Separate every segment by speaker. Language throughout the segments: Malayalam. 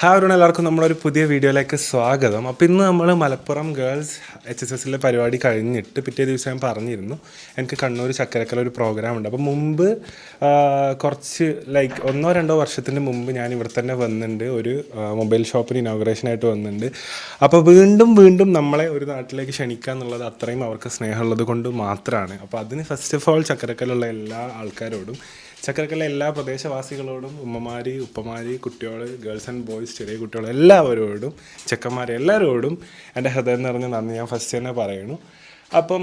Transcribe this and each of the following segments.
Speaker 1: ഹായ് അവരുടെ എല്ലാവർക്കും നമ്മളൊരു പുതിയ വീഡിയോയിലേക്ക് സ്വാഗതം. അപ്പോൾ ഇന്ന് നമ്മൾ മലപ്പുറം ഗേൾസ് എച്ച് എസ് എസിലെ പരിപാടി കഴിഞ്ഞിട്ട് പിറ്റേ ദിവസം ഞാൻ പറഞ്ഞിരുന്നു എനിക്ക് കണ്ണൂർ ചക്കരക്കല ഒരു പ്രോഗ്രാം ഉണ്ട്. അപ്പോൾ മുമ്പ് കുറച്ച് ലൈക്ക് ഒന്നോ രണ്ടോ വർഷത്തിന് മുമ്പ് ഞാൻ ഇവിടെ തന്നെ വന്നിട്ടുണ്ട്. ഒരു മൊബൈൽ ഷോപ്പിന് ഇനോഗ്രേഷനായിട്ട് വന്നിട്ടുണ്ട്. അപ്പോൾ വീണ്ടും വീണ്ടും നമ്മളെ ഒരു നാട്ടിലേക്ക് ക്ഷണിക്കുക എന്നുള്ളത് അത്രയും അവർക്ക് സ്നേഹമുള്ളത് കൊണ്ട് മാത്രമാണ്. അപ്പോൾ അതിന് ഫസ്റ്റ് ഓഫ് ഓൾ ചക്കരക്കലുള്ള എല്ലാ ആൾക്കാരോടും ചക്കരക്കല്ല എല്ലാ പ്രദേശവാസികളോടും ഉമ്മമാര് ഉപ്പമാര് കുട്ടികൾ ഗേൾസ് ആൻഡ് ബോയ്സ് ചെറിയ കുട്ടികൾ എല്ലാവരോടും ചെക്കന്മാർ എല്ലാവരോടും എന്റെ ഹൃദയം നിറഞ്ഞ നന്ദി. ഞാൻ ഫസ്റ്റ് തന്നെ പറയുന്നു അപ്പം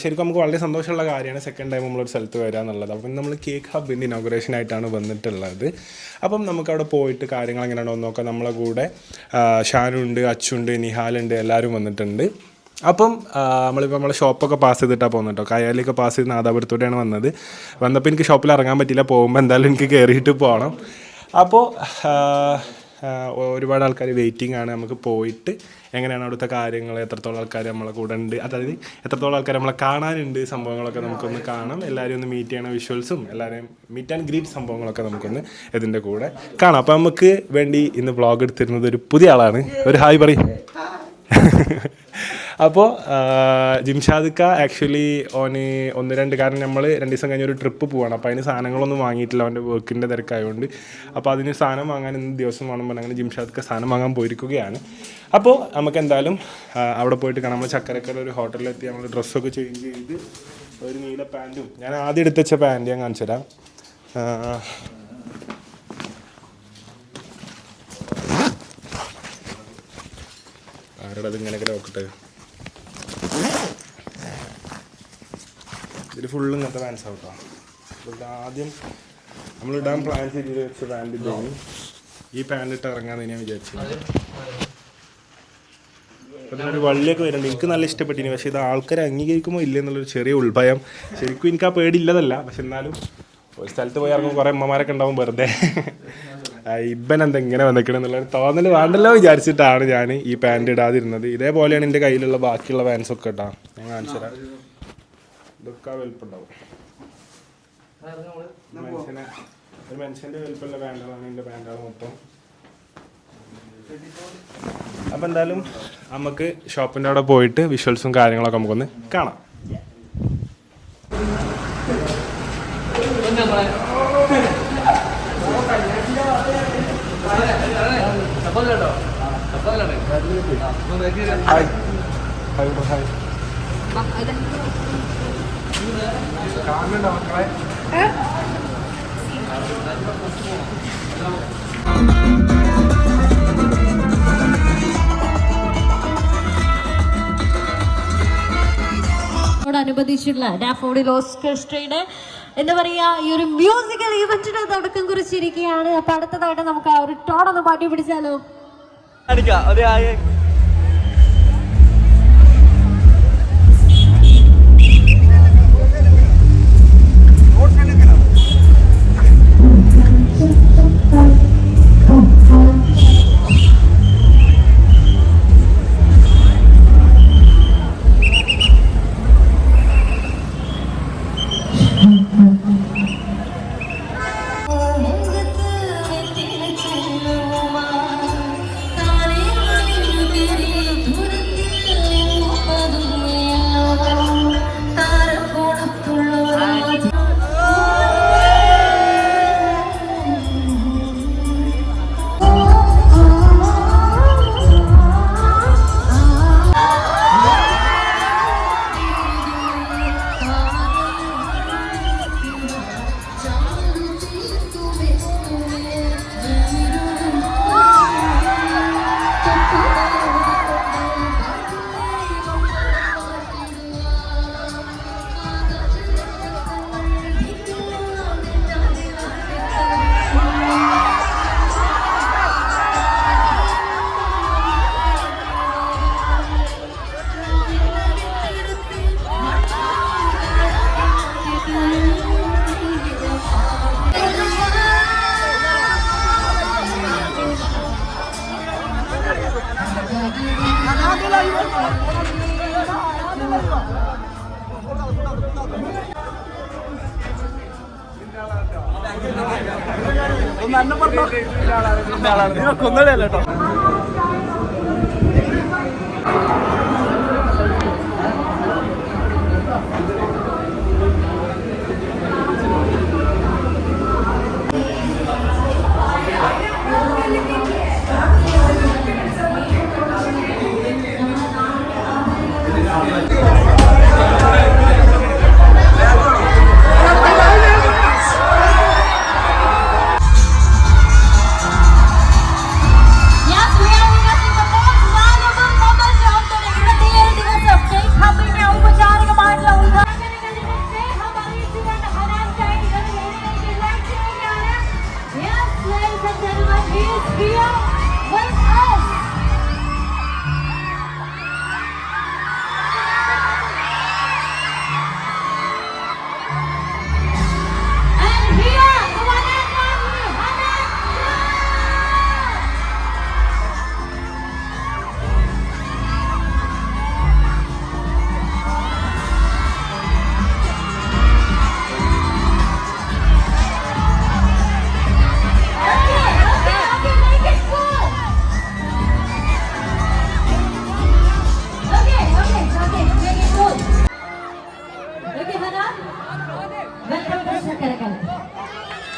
Speaker 1: ശരിക്കും നമുക്ക് വളരെ സന്തോഷമുള്ള കാര്യമാണ് സെക്കൻഡ് ടൈം നമ്മളൊരു സ്ഥലത്ത് വരിക എന്നുള്ളത് അപ്പം നമ്മൾ കേക്ക് ഹബിന്റെ ഇനോഗ്രേഷൻ ആയിട്ടാണ് വന്നിട്ടുള്ളത്. അപ്പം നമുക്ക് അവിടെ പോയിട്ട് കാര്യങ്ങൾ എങ്ങനെയാണോ നോക്കാം. നമ്മളെ കൂടെ ഷാനുണ്ട് അച്ചുണ്ട് നിഹാലുണ്ട് എല്ലാവരും വന്നിട്ടുണ്ട്. അപ്പം നമ്മളിപ്പോൾ നമ്മളെ ഷോപ്പൊക്കെ പാസ് ചെയ്തിട്ടാണ് പോകുന്നത് കേട്ടോ കയ്യാലൊക്കെ പാസ് ചെയ്ത് നാദാപുരത്തോടെയാണ് വന്നത്. വന്നപ്പോൾ എനിക്ക് ഷോപ്പിൽ ഇറങ്ങാൻ പറ്റില്ല പോകുമ്പോൾ എന്തായാലും എനിക്ക് കയറിയിട്ട് പോകണം അപ്പോൾ ഒരുപാട് ആൾക്കാർ വെയിറ്റിംഗ് ആണ് നമുക്ക് പോയിട്ട് എങ്ങനെയാണ് അവിടുത്തെ കാര്യങ്ങൾ എത്രത്തോളം ആൾക്കാർ നമ്മളെ കൂടെ ഉണ്ട്. അതായത് എത്രത്തോളം ആൾക്കാർ നമ്മളെ കാണാനുണ്ട് സംഭവങ്ങളൊക്കെ നമുക്കൊന്ന് കാണാം എല്ലാവരും ഒന്ന് മീറ്റ് ചെയ്യണ വിഷ്വൽസും എല്ലാവരെയും മീറ്റ് ആൻഡ് ഗ്രീറ്റ് സംഭവങ്ങളൊക്കെ നമുക്കൊന്ന് ഇതിന്റെ കൂടെ കാണാം. അപ്പോൾ നമുക്ക് വേണ്ടി ഇന്ന് വ്ളോഗ് എടുത്തിരുന്നത് ഒരു പുതിയ ആളാണ്. ഒരു ഹായ് പറയും. അപ്പോൾ ജിംഷാദിക്ക ആക്ച്വലി ഓന് ഒന്ന് രണ്ട് കാരണം നമ്മൾ രണ്ട് ദിവസം കഴിഞ്ഞ് ഒരു ട്രിപ്പ് പോവാണ്. അപ്പോൾ അതിന് സാധനങ്ങളൊന്നും വാങ്ങിയിട്ടില്ല അവന്റെ വർക്കിന്റെ തിരക്കായതുകൊണ്ട് അപ്പോൾ അതിന് സാധനം വാങ്ങാൻ ഇന്ന് ദിവസം വേണം പറഞ്ഞാൽ അങ്ങനെ ജിംഷാദിക്ക സാധനം വാങ്ങാൻ പോയിരിക്കുകയാണ്. അപ്പോൾ നമുക്ക് എന്തായാലും അവിടെ പോയിട്ട് കാണാം. നമ്മൾ ചക്കരക്കര ഒരു ഹോട്ടലിലെത്തി നമ്മൾ ഡ്രസ്സൊക്കെ ചേഞ്ച് ചെയ്ത് ഒരു നീല പാന്റും ഞാൻ ആദ്യം എടുത്ത് വെച്ച പാന്റ് ഞാൻ കാണിച്ചു തരാം. ആരോടത് ഇങ്ങനെ നോക്കട്ടെ? ഇതിൽ ഫുള്ള് ഇങ്ങനത്തെ പാൻസ് ആവട്ടോ ഇവിടെ ആദ്യം നമ്മൾ ഇടാൻ പ്ലാൻ ചെയ്ത് വെച്ച പാന്റ് ഇതാണ് ഈ പാന്റ് ഇട്ട് ഇറങ്ങാന്ന് ഞാൻ വിചാരിച്ചു. അതിനൊരു വള്ളിയൊക്കെ വരുന്നുണ്ട്. എനിക്ക് നല്ല ഇഷ്ടപ്പെട്ടിനി. പക്ഷേ ഇത് ആൾക്കാർ അംഗീകരിക്കുമോ ഇല്ല എന്നുള്ളൊരു ചെറിയ ഉൾഭയം. ശരിക്കും എനിക്ക് ആ പേടിയില്ലതല്ല പക്ഷെ എന്നാലും ഒരു സ്ഥലത്ത് പോയി ഇറങ്ങുമ്പോൾ കുറേ അമ്മമാരൊക്കെ ഉണ്ടാവും വെറുതെ. എന്താ ഇങ്ങനെ വന്നിക്കണെന്നുള്ളൊരു തോന്നൽ വേണ്ടല്ലോ വിചാരിച്ചിട്ടാണ് ഞാൻ ഈ പാന്റ് ഇടാതിരുന്നത്. ഇതേപോലെയാണ് എന്റെ കയ്യിലുള്ള ബാക്കിയുള്ള പാൻസ് ഒക്കെ ഇട്ടാ ഞാൻ കാണിച്ചു തരാം. ഇതൊക്കെ വലുപ്പുണ്ടാവും. മനുഷ്യനെ എന്തായാലും നമുക്ക് ഷോപ്പിന്റെ അവിടെ പോയിട്ട് വിഷ്വൽസും കാര്യങ്ങളൊക്കെ നമുക്കൊന്ന് കാണാം. ഹായ് കാണുന്നുണ്ടോ മക്കളെ ോടനുബന്ധിച്ചുള്ള
Speaker 2: ഡാഫോഡിൽ ഓസ്കെസ്ട്രയുടെ എന്താ പറയാ ഈ ഒരു മ്യൂസിക്കൽ ഇവന്റിന് തുടക്കം കുറിച്ചിരിക്കുകയാണ്. അപ്പൊ അടുത്തതായിട്ട് നമുക്ക് ആ ഒരു ടോണൊന്ന് പാട്ടി പിടിച്ചാലോ
Speaker 3: അടിക്കാം
Speaker 4: ഒന്ന് അന്നെ പറഞ്ഞോ. കൊന്നടയല്ല കേട്ടോ.
Speaker 3: Yeah,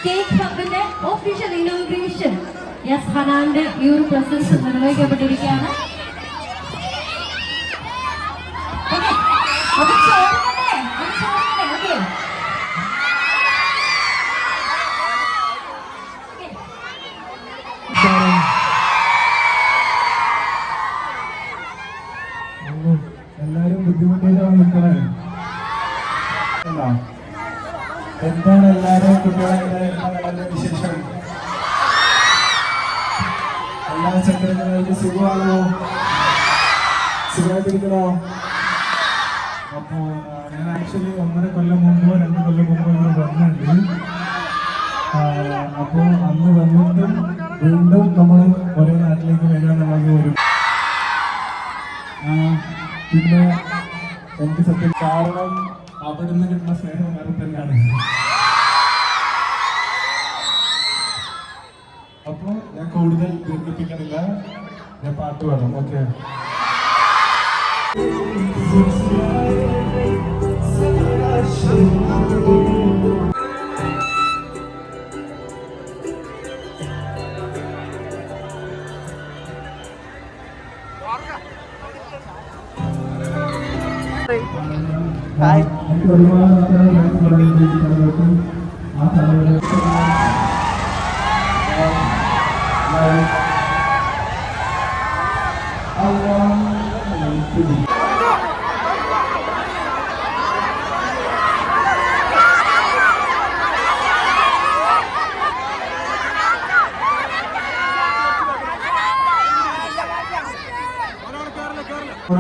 Speaker 3: കേക്ക് ഹബിന്റെ ഒഫീഷ്യൽ ഇനോഗ്രേഷൻ യെസ് ഹനാന്റെ ഈ ഒരു പ്രസൻസ് നിർവഹിക്കപ്പെട്ടിരിക്കുകയാണ്.
Speaker 1: എല്ലാരും ബുദ്ധിമുട്ടിയിട്ടാണ് നിൽക്കണേ എന്താണ് എല്ലാരും കുട്ടികളെ സുഖമാണോ? സുഖമായിട്ടിരിക്കണോ അപ്പോ ആ, ഞാൻ ആക്ച്വലി ഒന്നര കൊല്ലം മുമ്പോ രണ്ട് കൊല്ലം മുമ്പോ ഇവിടെ വന്നിട്ടുണ്ട്. ആ, അപ്പോ അന്ന് വന്നിട്ടും വീണ്ടും നമ്മൾ ഒരേ നാട്ടിലേക്ക് വരാൻ നമുക്ക് ഒരു പിന്നെ എനിക്ക് സത്യം കാരണം അവിടുന്ന് കിട്ടുന്ന സ്നേഹം വേറെ തന്നെയാണ്. അപ്പോൾ ഞാൻ കൂടുതൽ ദീർഘിപ്പിക്കണില്ല. ഞാൻ പാട്ട് പാടാം ഓക്കെ എനിക്ക് ഒരുപാട് ആൾക്കാരെ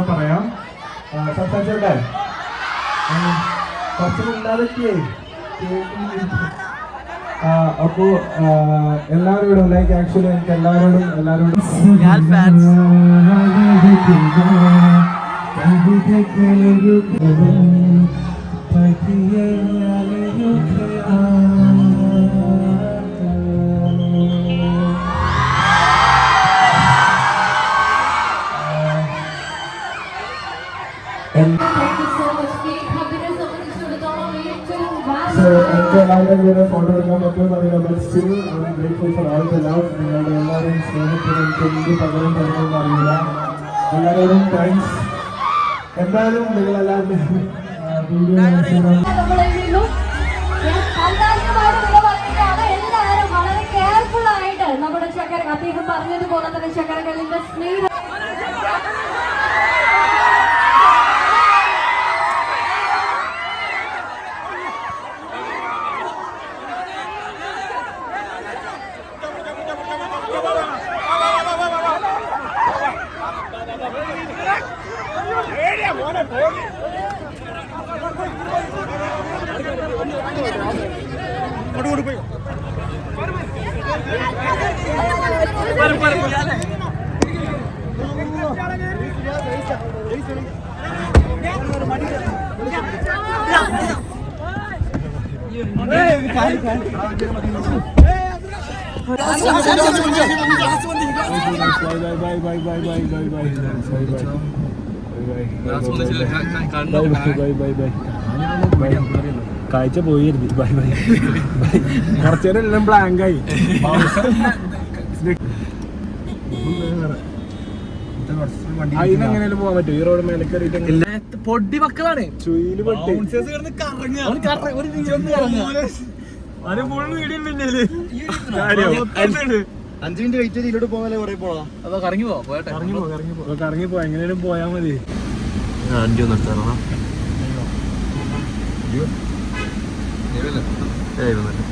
Speaker 1: പറയാം. സംസാരിച്ചോട്ടെ? കുറച്ച് മിണ്ടാതൊക്കെ അപ്പോ എല്ലാവരോടും ലൈക്ക് ആക്ച്വലി എനിക്ക് എല്ലാവരോടും എല്ലാവരോടും കൂടെ ഫോട്ടോ എടുക്കാൻ പറ്റുമെന്ന് അറിയില്ല but still grateful for all the love നിങ്ങളുടെ എല്ലാവരും സ്നേഹത്തിന് പകരം തരണമെന്ന് അറിയില്ല എല്ലാവരോടും താങ്ക്സ് എന്തായാലും നിങ്ങളെല്ലാവരും
Speaker 3: എല്ലാവരും വളരെ കെയർഫുൾ ആയിട്ട് നമ്മുടെ ചക്കര അദ്ദേഹം പറഞ്ഞതുപോലെ തന്നെ ചക്കരകളിന്റെ സ്നേഹം bye bye. Bye bye bye.
Speaker 1: കാഴ്ച പോയിരുന്നു. Bye bye. കുറച്ചേരം എല്ലാം ബ്ലാങ്ക് ആയി. അതിനെങ്ങനെയാലും പോകാൻ പറ്റും ഈ റോഡ് മേലെ കയറിയിട്ട്
Speaker 3: പൊടി മക്കളാണ്.
Speaker 1: ചുയിൽ പെട്ട്.
Speaker 4: അഞ്ചു മിനിറ്റ് വെയിറ്റ് ചെയ്ത് ഇതിലോട്ട് പോകാൻ കുറെ പോകാം
Speaker 3: അപ്പൊ കറങ്ങി പോവാ? പോയട്ടെ
Speaker 1: കറങ്ങി പോ എങ്ങനെയാലും പോയാൽ മതി.
Speaker 4: അഞ്ചു ഒന്ന് വന്നിട്ട്